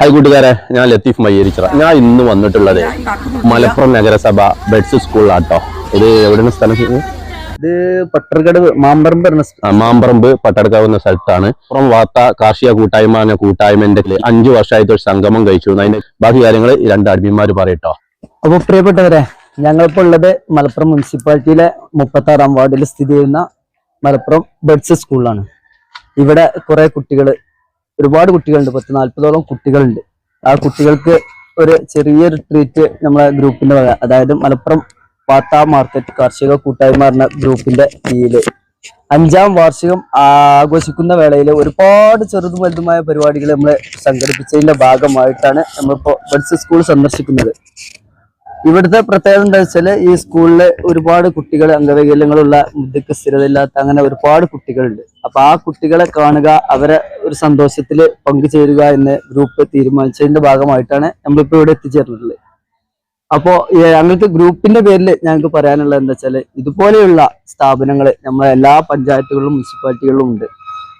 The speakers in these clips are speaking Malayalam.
ഹായ് കൂട്ടുകാരെ ഞാൻ ലത്തീഫ് മയ്യേരിച്ചിറ ഞാൻ ഇന്ന് വന്നിട്ടുള്ളത് മലപ്പുറം നഗരസഭ ബെഡ്സ് സ്കൂളിലാട്ടോ. ഇത് എവിടെയാണ് സ്ഥലം? ഇത് പട്ടർക്കട് മാമ്പറമ്പ് മാമ്പറമ്പ് പട്ടടക്കാവ് എന്ന സ്ഥലത്താണ്. പുറം വാർത്ത കാർഷിക കൂട്ടായ്മ എന്ന കൂട്ടായ്മന്റെ അഞ്ചു വർഷമായിട്ട് ഒരു സംഗമം കഴിച്ചു അതിന്റെ ബാക്കി കാര്യങ്ങൾ രണ്ട് അടിമിമാർ പറയട്ടോ. അപ്പൊ പ്രിയപ്പെട്ടവരെ ഞങ്ങളിപ്പോ ഉള്ളത് മലപ്പുറം മുനിസിപ്പാലിറ്റിയിലെ മുപ്പത്തി ആറാം വാർഡിൽ സ്ഥിതി ചെയ്യുന്ന മലപ്പുറം ബെഡ്സ് സ്കൂളിലാണ്. ഇവിടെ കുറെ കുട്ടികൾ ഒരുപാട് കുട്ടികളുണ്ട്. പത്ത് നാല്പതോളം കുട്ടികളുണ്ട്. ആ കുട്ടികൾക്ക് ഒരു ചെറിയൊരു ട്രീറ്റ് നമ്മളെ ഗ്രൂപ്പിന്റെ വക അതായത് മലപ്പുറം വാർത്താ മാർക്കറ്റ് കാർഷിക കൂട്ടായ്മ എന്ന ഗ്രൂപ്പിന്റെ കീഴിൽ അഞ്ചാം വാർഷികം ആഘോഷിക്കുന്ന വേളയിൽ ഒരുപാട് ചെറുതും വലുതുമായ പരിപാടികൾ നമ്മൾ സംഘടിപ്പിച്ചതിന്റെ ഭാഗമായിട്ടാണ് നമ്മളിപ്പോ ബഡ്സ് സ്കൂൾ സന്ദർശിക്കുന്നത്. ഇവിടുത്തെ പ്രത്യേകത എന്താ വെച്ചാൽ ഈ സ്കൂളിൽ ഒരുപാട് കുട്ടികൾ അംഗവൈകല്യങ്ങളുള്ള ബുദ്ധിക്ക് സ്ഥിരതയില്ലാത്ത അങ്ങനെ ഒരുപാട് കുട്ടികളുണ്ട്. അപ്പൊ ആ കുട്ടികളെ കാണുക അവരെ ഒരു സന്തോഷത്തിൽ പങ്കുചേരുക എന്ന് ഗ്രൂപ്പ് തീരുമാനിച്ചതിന്റെ ഭാഗമായിട്ടാണ് നമ്മളിപ്പോ ഇവിടെ എത്തിച്ചേർന്നിട്ടുള്ളത്. അപ്പോ ഏ, ഞങ്ങൾക്ക് ഗ്രൂപ്പിന്റെ പേരിൽ ഞങ്ങൾക്ക് പറയാനുള്ളത് എന്താ വെച്ചാൽ ഇതുപോലെയുള്ള സ്ഥാപനങ്ങൾ നമ്മളെ എല്ലാ പഞ്ചായത്തുകളിലും മുനിസിപ്പാലിറ്റികളിലും ഉണ്ട്.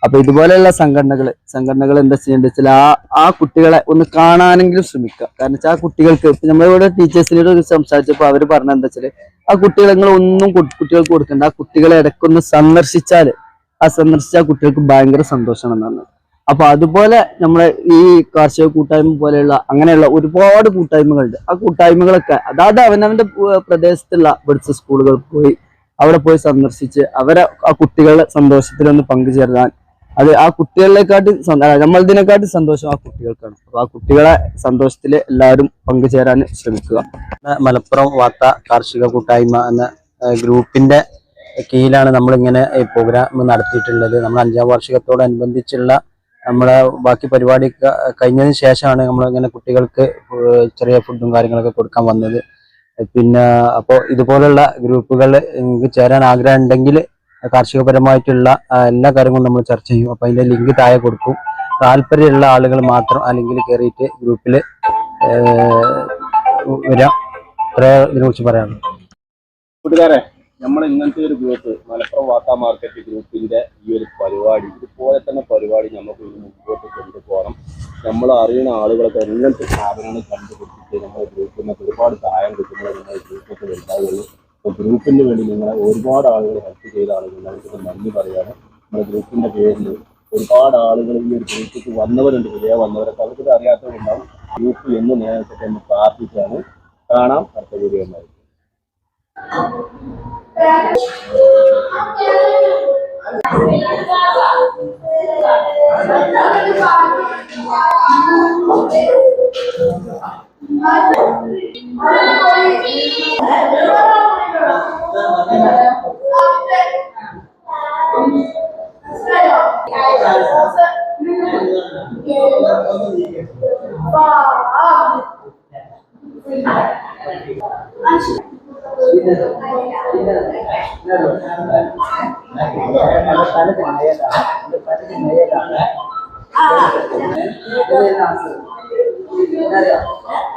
അപ്പൊ ഇതുപോലെയുള്ള സംഘടനകൾ സംഘടനകൾ എന്താ ചെയ്യേണ്ടത് വെച്ചാൽ ആ ആ കുട്ടികളെ ഒന്ന് കാണാനെങ്കിലും ശ്രമിക്കുക. കാരണം വെച്ചാൽ ആ കുട്ടികൾക്ക് നമ്മളിവിടെ ടീച്ചേഴ്സിനോട് സംസാരിച്ചപ്പോൾ അവർ പറഞ്ഞ എന്താ വെച്ചാൽ ആ കുട്ടികളെ നിങ്ങൾ ഒന്നും കുട്ടികൾക്ക് കൊടുക്കണ്ട. ആ കുട്ടികളെ ഇടയ്ക്കൊന്ന് സന്ദർശിച്ചാൽ ആ സന്ദർശിച്ച ആ കുട്ടികൾക്ക് ഭയങ്കര സന്തോഷമാണ് എന്നാണ് അപ്പൊ അതുപോലെ നമ്മളെ ഈ കാർഷിക കൂട്ടായ്മ പോലെയുള്ള അങ്ങനെയുള്ള ഒരുപാട് കൂട്ടായ്മകളുണ്ട്. ആ കൂട്ടായ്മകളൊക്കെ അതായത് അവനവന്റെ പ്രദേശത്തുള്ള ബഡ്സ് സ്കൂളുകൾ പോയി അവിടെ പോയി സന്ദർശിച്ച് അവരെ ആ കുട്ടികളുടെ സന്തോഷത്തിലൊന്ന് പങ്കുചേരാൻ അത് ആ കുട്ടികളിലെക്കാട്ടി നമ്മളതിനെക്കാട്ടി സന്തോഷം ആ കുട്ടികൾക്കാണ്. അപ്പൊ ആ കുട്ടികളെ സന്തോഷത്തിൽ എല്ലാവരും പങ്കുചേരാൻ ശ്രമിക്കുക. മലപ്പുറം വാർത്ത കാർഷിക കൂട്ടായ്മ എന്ന ഗ്രൂപ്പിന്റെ കീഴിലാണ് നമ്മളിങ്ങനെ പ്രോഗ്രാം നടത്തിയിട്ടുള്ളത്. നമ്മൾ അഞ്ചാം വാർഷികത്തോടനുബന്ധിച്ചുള്ള നമ്മളെ ബാക്കി പരിപാടി കഴിഞ്ഞതിന് ശേഷമാണ് നമ്മളിങ്ങനെ കുട്ടികൾക്ക് ചെറിയ ഫുഡും കാര്യങ്ങളൊക്കെ കൊടുക്കാൻ വന്നത്. പിന്നെ അപ്പോൾ ഇതുപോലുള്ള ഗ്രൂപ്പുകൾ നിങ്ങൾക്ക് ചേരാൻ ആഗ്രഹം ഉണ്ടെങ്കിൽ കാർഷികപരമായിട്ടുള്ള എല്ലാ കാര്യങ്ങളും നമ്മൾ ചർച്ച ചെയ്യും. അപ്പൊ അതിന്റെ ലിങ്ക് താഴെ കൊടുക്കും. താല്പര്യമുള്ള ആളുകൾ മാത്രം ആ ലിങ്കിൽ കയറിയിട്ട് ഗ്രൂപ്പിൽ വരാം. ഇതിനെ കുറിച്ച് പറയാനുള്ളൂ. കൂട്ടുകാരെ നമ്മൾ ഇങ്ങനത്തെ ഒരു ഗ്രൂപ്പ് മലപ്പുറം വാർത്താ മാർക്കറ്റ് ഗ്രൂപ്പിന്റെ ഈ ഒരു പരിപാടി ഇതുപോലെ തന്നെ പരിപാടി നമുക്ക് മുമ്പോട്ട് കൊണ്ടുപോകണം. നമ്മൾ അറിയുന്ന ആളുകളൊക്കെ ഇങ്ങനത്തെ സ്ഥാപനങ്ങൾ കണ്ടുപിടിച്ചിട്ട് നമ്മുടെ ഗ്രൂപ്പിൽ നിന്ന് ഒരുപാട് സഹായം കിട്ടുന്നത് നമ്മുടെ ഗ്രൂപ്പൊക്കെ വലുതാവുള്ളൂ അപ്പോൾ ഗ്രൂപ്പിന് വേണ്ടി നിങ്ങളെ ഒരുപാട് ആളുകൾ ഹെൽപ്പ് ചെയ്ത ആളുകൾ അവർക്ക് നന്ദി പറയാണ് നമ്മുടെ ഗ്രൂപ്പിന്റെ പേരിൽ ഒരുപാട് ആളുകൾ ഈ ഒരു ഗ്രൂപ്പിലേക്ക് വന്നവരുണ്ട്. വിജയ വന്നവരൊക്കെ അവർക്ക് അറിയാത്തവരുണ്ടാവും ഗ്രൂപ്പ് എന്ന് നേരത്തെ നമ്മൾ പ്രാർത്ഥിച്ചാണ് കാണാം അടുത്ത വീഡിയോ ഉണ്ടായിരിക്കും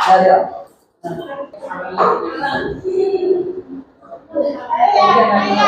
Gracias. 哎呀，哎呀。